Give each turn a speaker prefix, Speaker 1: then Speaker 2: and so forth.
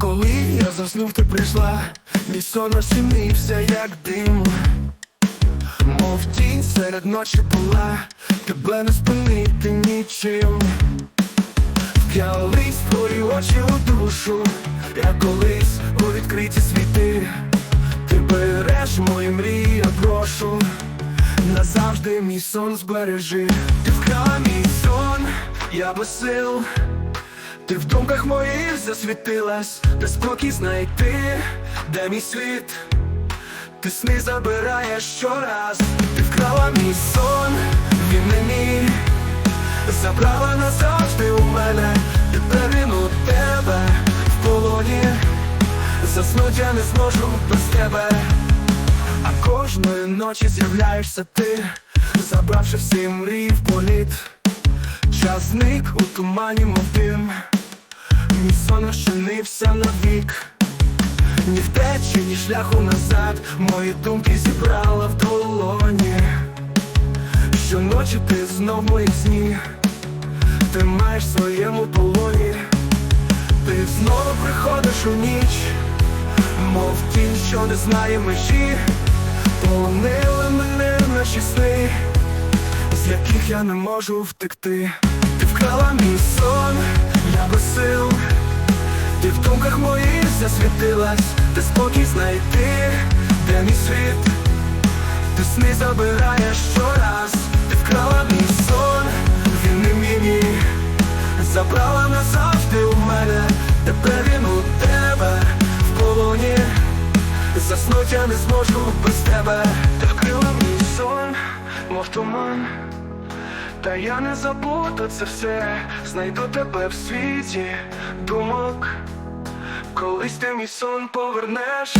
Speaker 1: Коли я заснув, ти прийшла, мій сон розчинився, як дим. Мов тінь серед ночі була, тебе не спинити нічим. Вп'ялись твої очі у душу, як колись у відкриті світи. Ти береш мої мрії, я прошу Назавжди мій сон збережи. Ти вкрала мій сон, я без сил Ти в думках моїх засвітилась, де спокій знайти, де мій світ. Ти сни забираєш щораз, ти вкрала мій сон, він не мій. Забрала назавжди у мене, тепер він у тебе. В полоні Заснуть я не зможу без тебе, а кожної ночі з'являєшся ти, забравши всі мрії в політ. Час зник у тумані, мов дим Мій сон розчинився навік ні втечі, ні шляху назад, мої думки зібрала в долоні. Щоночі ти знов моїх сні, ти маєш в своєму полоні, ти знову приходиш у ніч, мов тінь, що не знає межі, полонили мене наші сни, з яких я не можу втекти. Ти вкрала мій сон, Ти думках моїх засвітилась, де спокій знайти, де мій світ, ти сни забираєш щораз, ти вкрала мій сон, він не мій, забрала назавжди у мене, тепер він у тебе в полоні, заснуть я не зможу без тебе, ти вкрила мій сон, мов туман. Та я не забуду це все, знайду тебе в світі думок, колись ти мій сон повернеш.